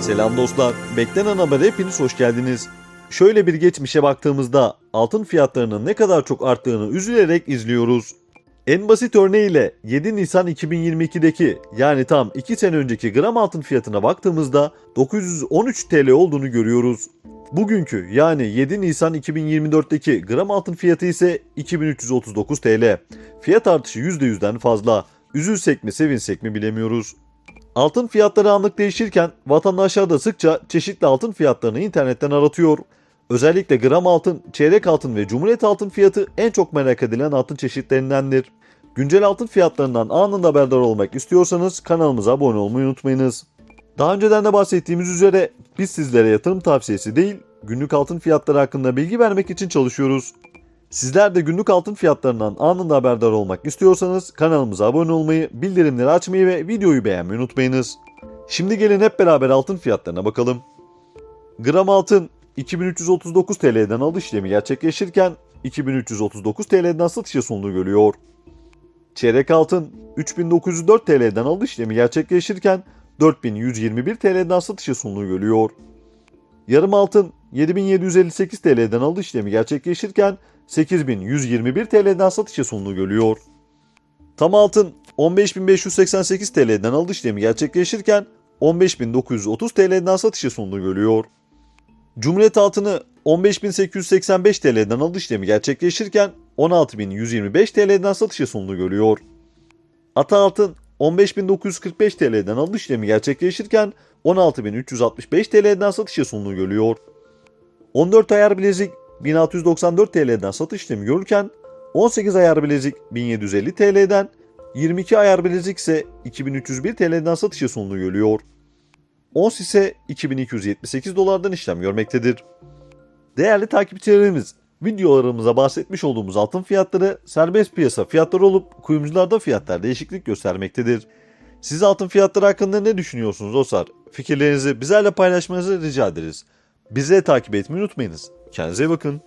Selam dostlar. Beklenen habere hepiniz hoş geldiniz. Şöyle bir geçmişe baktığımızda altın fiyatlarının ne kadar çok arttığını üzülerek izliyoruz. En basit örneğiyle 7 Nisan 2022'deki yani tam 2 sene önceki gram altın fiyatına baktığımızda 913 TL olduğunu görüyoruz. Bugünkü yani 7 Nisan 2024'teki gram altın fiyatı ise 2339 TL. Fiyat artışı %100'den fazla. Üzülsek mi sevinsek mi bilemiyoruz. Altın fiyatları anlık değişirken vatandaşlar da sıkça çeşitli altın fiyatlarını internetten aratıyor. Özellikle gram altın, çeyrek altın ve cumhuriyet altın fiyatı en çok merak edilen altın çeşitlerindendir. Güncel altın fiyatlarından anında haberdar olmak istiyorsanız kanalımıza abone olmayı unutmayınız. Daha önceden de bahsettiğimiz üzere biz sizlere yatırım tavsiyesi değil, günlük altın fiyatları hakkında bilgi vermek için çalışıyoruz. Sizler de günlük altın fiyatlarından anında haberdar olmak istiyorsanız kanalımıza abone olmayı, bildirimleri açmayı ve videoyu beğenmeyi unutmayınız. Şimdi gelin hep beraber altın fiyatlarına bakalım. Gram altın 2339 TL'den alış işlemi gerçekleşirken 2339 TL'den satışa sunduğu görüyor. Çeyrek altın 3904 TL'den alış işlemi gerçekleşirken 4121 TL'den satışa sunduğu görüyor. Yarım altın 7758 TL'den alış işlemi gerçekleşirken 8121 TL'den satışa sunduğu görüyor. Tam altın 15588 TL'den alış işlemi gerçekleşirken 15930 TL'den satışa sunduğu görüyor. Cumhuriyet altını 15885 TL'den alış işlemi gerçekleşirken 16125 TL'den satışa sunduğu görüyor. Ata altın 15945 TL'den alış işlemi gerçekleşirken 16365 TL'den satışa sunduğu görüyor. 14 ayar bilezik 1694 TL'den satış işlemi görürken 18 ayar bilezik 1750 TL'den 22 ayar bilezik ise 2301 TL'den satışa sunduğu görüyor. Ons ise 2278 dolardan işlem görmektedir. Değerli takipçilerimiz, videolarımıza bahsetmiş olduğumuz altın fiyatları serbest piyasa fiyatları olup kuyumcularda fiyatlar değişiklik göstermektedir. Siz altın fiyatları hakkında ne düşünüyorsunuz dostlar? Fikirlerinizi bizlerle paylaşmanızı rica ederiz. Bizi takip etmeyi unutmayınız. Kendinize bakın.